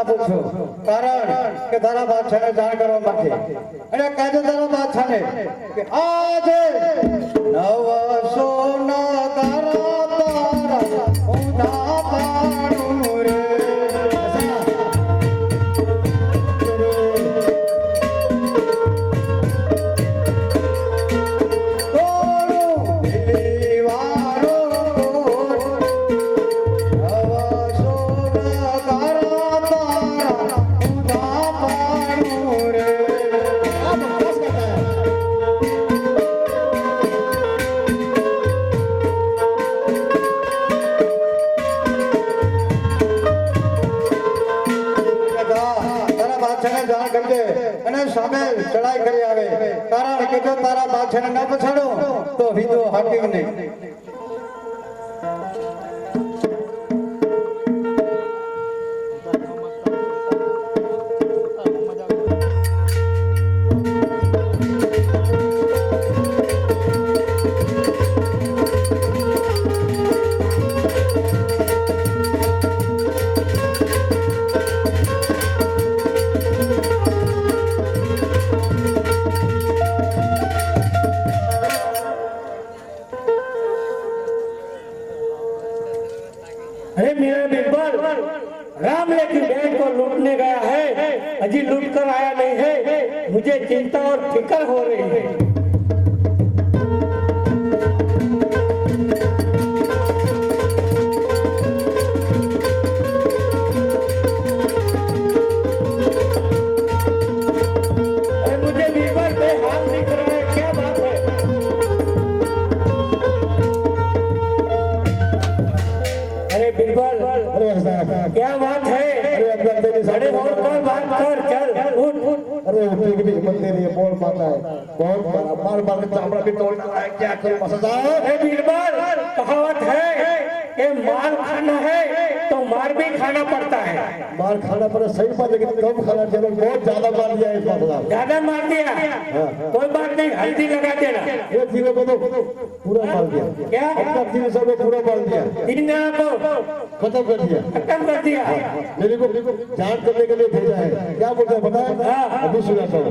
આપું છું. કારણ કે તારા બાદશાહને જાણ કરવા માટે. અને કાજે તારા બાદશાહને કે આજે નવ સોના તારા અને સામે ચડાઈ કરી આવે. કારણ કે જો તારા પાછળ ન પછાડો, તો હિન્દુ હાકી નહીં चामड़ा भी तोड़ रहा है क्या करूँ? मसदा अरे बीरबल कहावत है कि मार खाना है तो मार भी खाना पड़ता है। मार खाना पड़े सही बात लेकिन कम खाना चाहिए बहुत ज़्यादा मार दिया है इस मसला ज़्यादा मार दिया? कोई बात नहीं हल्दी लगा देना। ये तीनों को तो पूरा मार दिया। क्या? अपना तीन सौ को पूरा मार दिया। तीन जना को। खत्म कर दिया। खत्म कर दिया। मेरे को जाँच करने के लिए भेजा है। क्या बोलते हैं है? हाँ। अभी हूँ सुना सोनो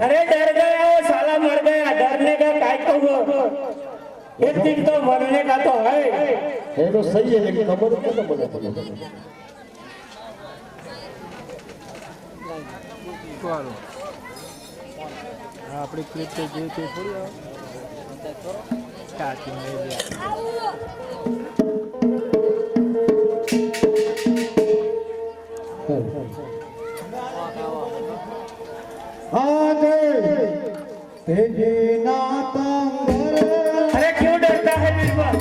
અરે ડર ગયા સાલા મર ગયા. ડર ને ગયા કાઈ કહું એક દિન તો મરને કા તો હે એ તો સહી હે લેકિન ખબર કે તો બોલે કોલો આપણી ક્લિપ તો જે છે થોડી સ્ટાર્ટિંગ લઈ ગયા आगे तेजी नाता अरे क्यों डरता है बीरबल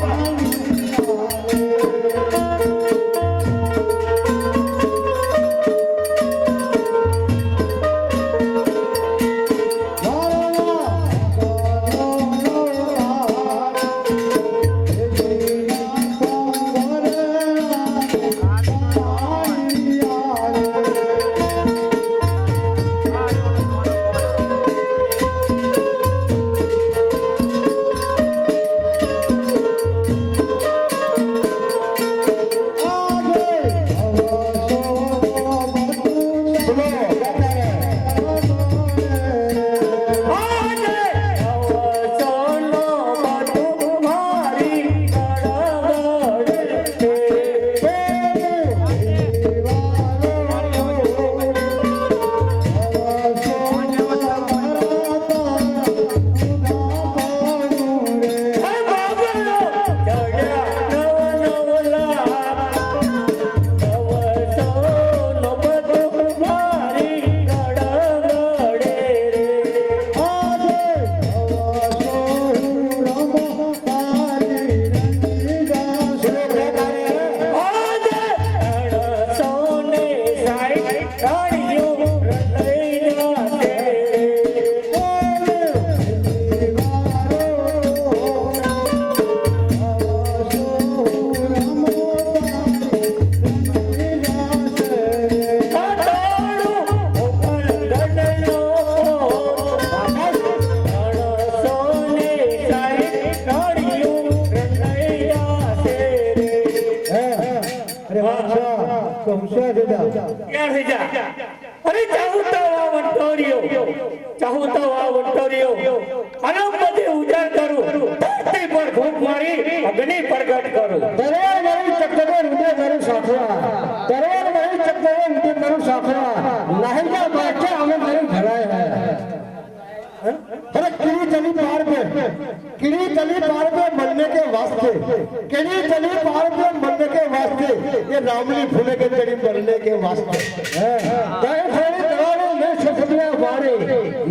कड़ी चली पार के मरने के वास्ते ये रामली फूले के कड़ी मरने के वास्ते जय थोड़ी दवाड़ो में सखलिया वारे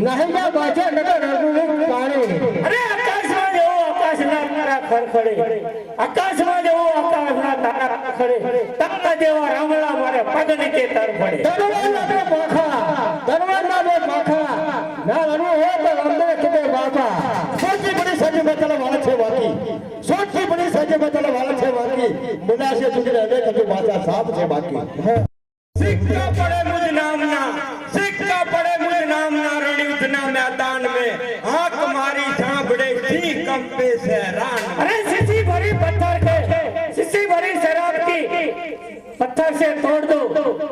नहीं ना बाजा नगर अरुणे कारे अरे आकाश में जो आकाश ना तारा खर खड़े आकाश में जो आकाश ना तारा खड़े तक देवा रामला मारे पग नीचे तर पड़े बिना से तुझे रहने का तो भाषा साफ़ से बाकी। सिक्का पड़े मुझे नाम ना सिक्का पड़े मुझे नाम ना रणयुद्ध ना मैदान में आँख मारी झांपड़े ठीक कम पे सहरान अरे सिसी भरी पत्थर के सिसी भरी शराब की पत्थर से तोड़ दो।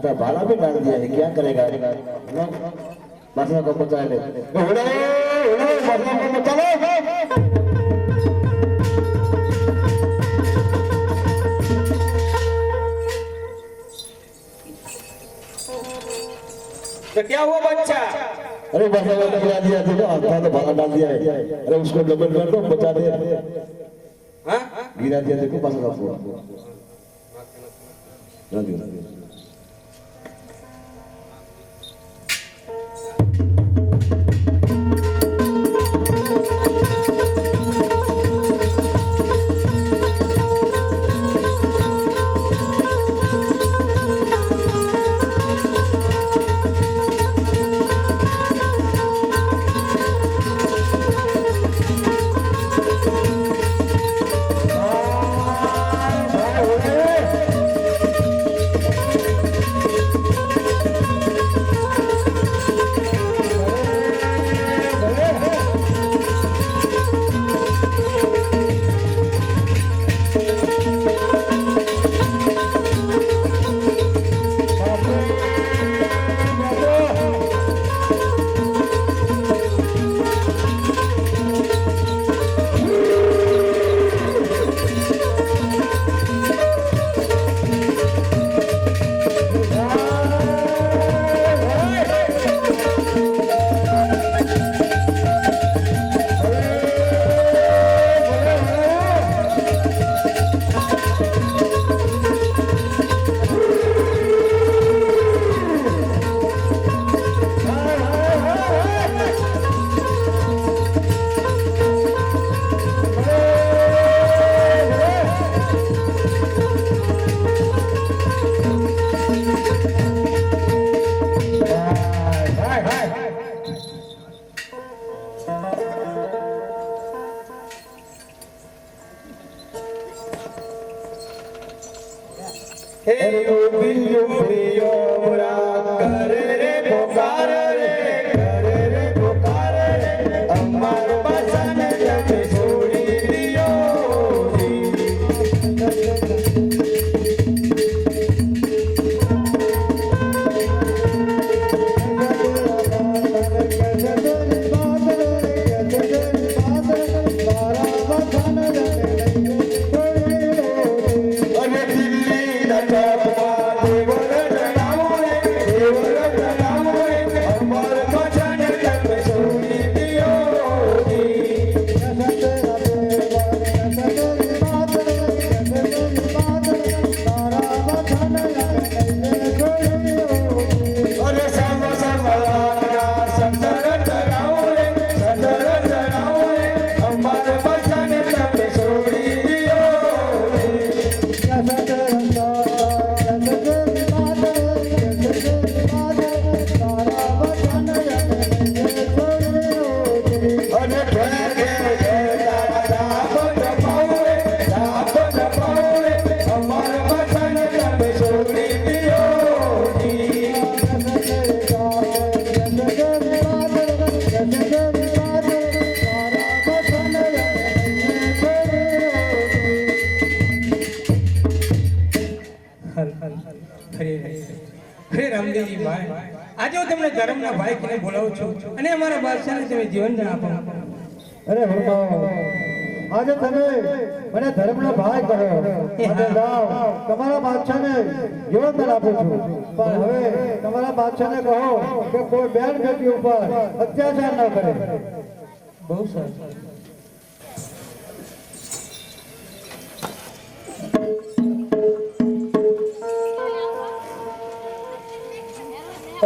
आता भाला भी डाल दिया है क्या करेगा मसला को पता है उड़ो उड़ो मसला को पता है तो क्या हुआ बच्चा अरे मसला को गिरा दिया देखो आता तो भाला डाल दिया है अरे उसको डबल कर दो बचा दे हाँ गिरा दिया देखो मसला पूरा হে নবী প্রিয় রাখা અરે ભણતો આજે તમે મને ધર્મનો ભાઈ કર્યો અને જાઓ તમારા બાદશાહને જીવનદાન આપું છું. પણ હવે તમારા બાદશાહને કહો કે કોઈ બેન બેટી ઉપર અત્યાચાર ન કરે. બહુ સરસ.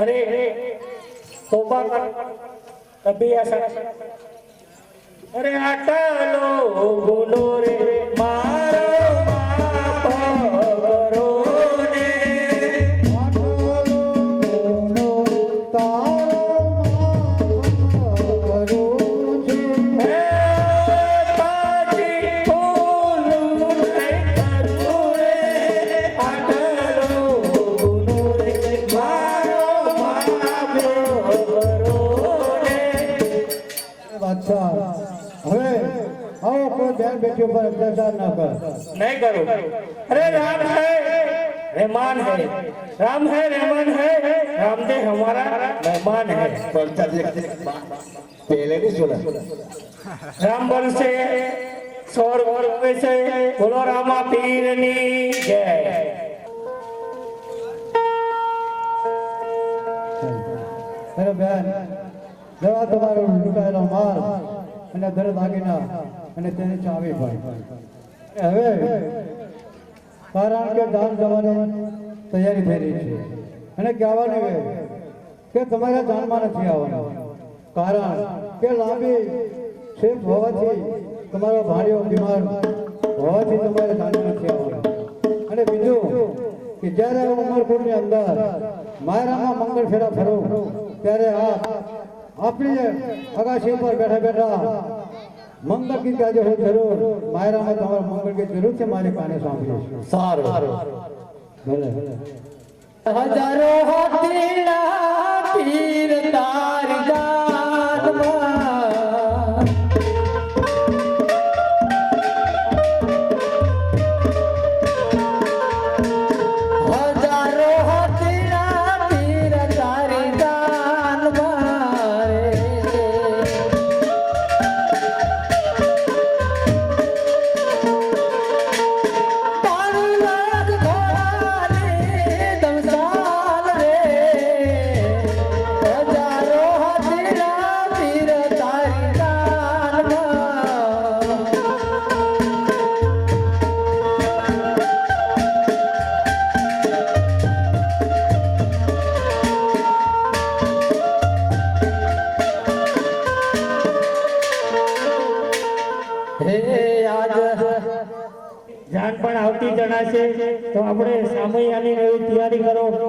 અરે તોબા કર કભી એસા અરે આટા લો ભૂલો રે મારો પોતાની બેટીઓ પર અત્યાચાર ના કર નહીં કરો અરે રામ હે રહેમાન હે રામ હે રહેમાન હે રામદેવ હમારા મહેમાન હે પહેલે નહીં બોલા રામ બનશે સોર ઓરવે છે બોલો રામા પીરની જય બેન જવા તમારો લૂંટાયેલો માલ અને ઘર ભાગીના અને તેની ચાવી પડી હવે કારણ કે દાન જવાની તૈયારી થઈ રહી છે અને કહેવાનું એ કે તમારા જાનમાં નથી આવવાનું. કારણ કે લાંબી શેપ હોવાથી તમારો ભાઈઓ બીમાર હોવાથી તમારે જાનમાં નથી આવવાનું. અને બીજું કે જ્યારે ઉમરકોટની અંદર માયરામાં મંગળ ફેરા ફરો, ત્યારે આપ આપણી અગાશી ઉપર બેઠા બેઠા મંગળ ગીત ગાજો હું જરૂર. માયરામાં તમારું મંગળ ગીત જરૂર છે મારી કાને સાંભળ્યું સારું. ભલે. હજારો હાથી પીર તાર તો આપણે સામૈયાની એવી તૈયારી કરો.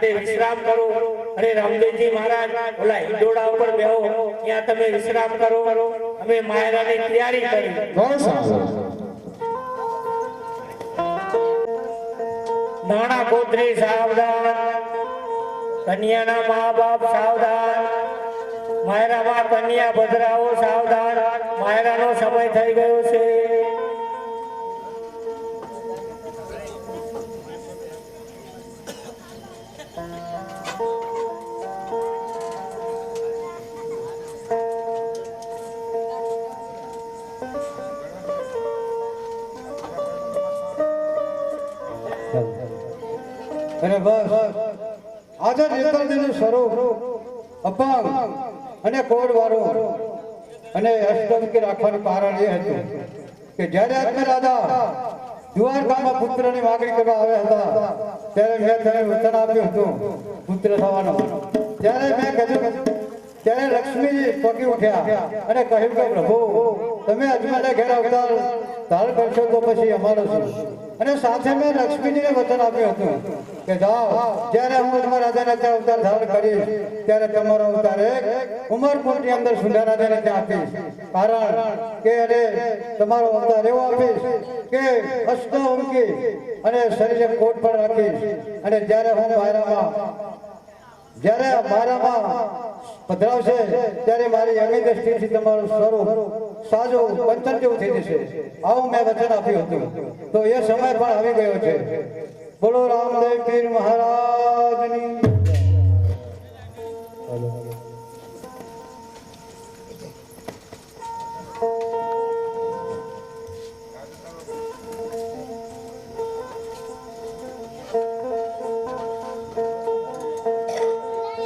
માટે વિશ્રામ કરો. અને રામદેવજી મહારાજ ઓલા હિંડોળા ઉપર બેહો. ત્યાં તમે વિશ્રામ કરો. અમે માયરાની તૈયારી કરી. નાણા સારું સાવધાન કન્યાના મા બાપ સાવધાન માયરામાં કન્યા ભદ્રાઓ સાવધાન. માયરાનો સમય થઈ ગયો છે. અને બસ. આજે નેતાજીનું સ્વરૂપ અપાર અને કોડ વાળું અને અષ્ટમકી રાખવાનું કારણ એ હતું કે જ્યારે આપણે દાદા દ્વારકામાં પુત્રની માગણી કરવા આવ્યા હતા, ત્યારે મેં તેને વચન આપ્યું હતું, પુત્ર થવાનો. ત્યારે મેં કીધું ત્યારે લક્ષ્મીજી પગી ઉઠ્યા અને કહ્યું કે, પ્રભુ, તમે અજમાને ઘેર અવતાર ધારણ કરશો તો પછી અમારો શું? અને સાથે મેં લક્ષ્મીજીને વચન આપ્યું હતું. કે જાઓ જ્યારે હું તમારા રાજાને ત્યાં અવતાર ધારણ કરીશ, ત્યારે તમારો અવતાર એક ઉમરકોટની અંદર સુંદર રાજાને ત્યાં આપીશ. કારણ કે અરે તમારો અવતાર એવો આપીશ કે અષ્ટ ઉમકી અને શરીરે કોટ પણ રાખીશ. અને જ્યારે હું મારામાં જ્યારે મારામાં પધરાવશે, ત્યારે મારી અમી દ્રષ્ટિથી તમારું સ્વરૂપ સાજો પંચન જેવું થઈ જશે. આવું મેં વચન આપ્યું હતું. તો એ સમય પણ આવી ગયો છે. બોલો રામદેવ પીર મહારાજની